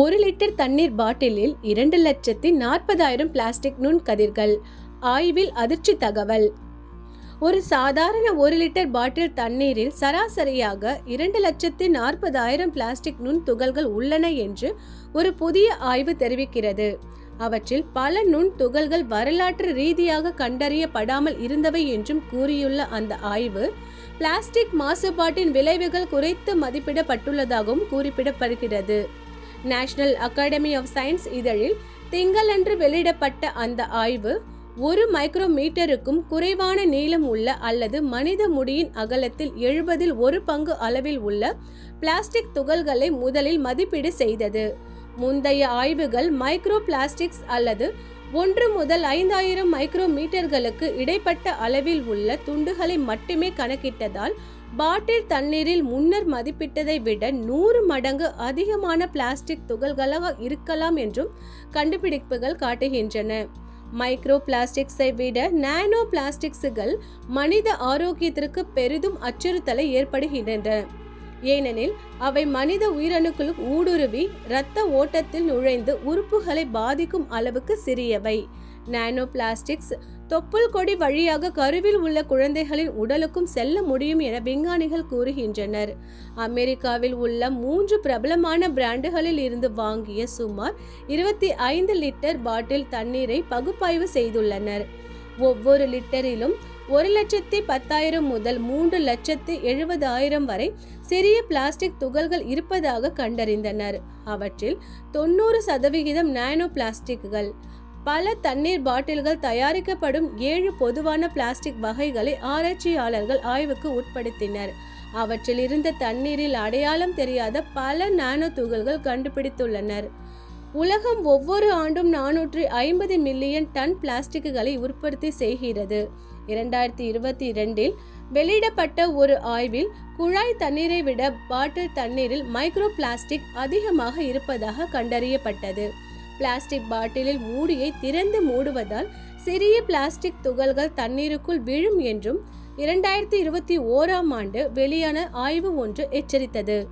ஒரு லிட்டர் தண்ணீர் பாட்டிலில் இரண்டு லட்சத்தி நாற்பதாயிரம் பிளாஸ்டிக் நுண் கதிர்கள் ஆய்வில் அதிர்ச்சி தகவல். ஒரு சாதாரண ஒரு லிட்டர் பாட்டில் தண்ணீரில் சராசரியாக இரண்டு லட்சத்தி நாற்பதாயிரம் பிளாஸ்டிக் நுண் துகள்கள் உள்ளன என்று ஒரு புதிய ஆய்வு தெரிவிக்கிறது. அவற்றில் பல நுண் துகள்கள் வரலாற்று ரீதியாக கண்டறியப்படாமல் இருந்தவை என்றும் கூறியுள்ள அந்த ஆய்வு பிளாஸ்டிக் மாசுபாட்டின் விளைவுகள் குறைத்து மதிப்பிடப்பட்டுள்ளதாகவும் குறிப்பிடப்படுகிறது. நேஷனல் அகாடமி ஆஃப் சயின்ஸ் இதழில் திங்களன்று வெளியிடப்பட்ட அந்த ஆய்வு ஒரு மைக்ரோமீட்டருக்கும் குறைவான நீளம் உள்ள அல்லது மனித முடியின் அகலத்தில் எழுபதில் ஒரு பங்கு அளவில் உள்ள பிளாஸ்டிக் துகள்களை முதலில் மதிப்பீடு செய்தது. முந்தைய ஆய்வுகள் மைக்ரோ பிளாஸ்டிக்ஸ் அல்லது ஒன்று முதல் ஐந்தாயிரம் மைக்ரோமீட்டர்களுக்கு இடைப்பட்ட அளவில் உள்ள துண்டுகளை மட்டுமே கணக்கிட்டதால் பாட்டில் தண்ணீரில் முன்னர் மதிப்பிட்டதை விட நூறு மடங்கு அதிகமான பிளாஸ்டிக் துகள்களாக இருக்கலாம் என்றும் கண்டுபிடிப்புகள் காட்டுகின்றன. மைக்ரோ பிளாஸ்டிக்ஸை விட நானோ பிளாஸ்டிக்ஸுகள் மனித ஆரோக்கியத்திற்கு பெரிதும் அச்சுறுத்தலை ஏற்படுகின்றன. ஏனெனில் அவை மனித உயிரணுக்கள் ஊடுருவி இரத்த ஓட்டத்தில் நுழைந்து உறுப்புகளை பாதிக்கும் அளவுக்கு சிறியவை. நானோ பிளாஸ்டிக்ஸ் தொப்புள் கொடி வழியாக கருவில் உள்ள குழந்தைகளின் உடலுக்கும் செல்ல முடியும் என விஞ்ஞானிகள் கூறுகின்றனர். அமெரிக்காவில் உள்ள மூன்று பிரபலமான பிராண்டுகளில் இருந்து வாங்கிய சுமார் இருபத்தி ஐந்து லிட்டர் பாட்டில் தண்ணீரை பகுப்பாய்வு செய்துள்ளனர். ஒவ்வொரு லிட்டரிலும் ஒரு லட்சத்தி பத்தாயிரம் முதல் மூன்று லட்சத்து எழுபதாயிரம் வரை சிறிய பிளாஸ்டிக் துகள்கள் இருப்பதாக கண்டறிந்தனர். அவற்றில் தொண்ணூறு சதவிகிதம் நானோ பிளாஸ்டிக்குகள். பல தண்ணீர் பாட்டில்கள் தயாரிக்கப்படும் ஏழு பொதுவான பிளாஸ்டிக் வகைகளை ஆராய்ச்சியாளர்கள் ஆய்வுக்கு உட்படுத்தினர். அவற்றில் இருந்த தண்ணீரில் அடையாளம் தெரியாத பல நானோ துகள்கள் கண்டுபிடித்துள்ளனர். உலகம் ஒவ்வொரு ஆண்டும் நானூற்றி ஐம்பது மில்லியன் டன் பிளாஸ்டிக்குகளை உற்பத்தி செய்கிறது. இரண்டாயிரத்தி இருபத்தி இரண்டில் வெளியிடப்பட்ட ஒரு ஆய்வில் குழாய் தண்ணீரை விட பாட்டில் தண்ணீரில் மைக்ரோ பிளாஸ்டிக் அதிகமாக இருப்பதாக கண்டறியப்பட்டது. பிளாஸ்டிக் பாட்டிலில் மூடியை திறந்து மூடுவதால் சிறிய பிளாஸ்டிக் துகள்கள் தண்ணீருக்குள் விழும் என்றும் இரண்டாயிரத்தி இருபத்தி ஓராம் ஆண்டு வெளியான ஆய்வு ஒன்று எச்சரித்தது.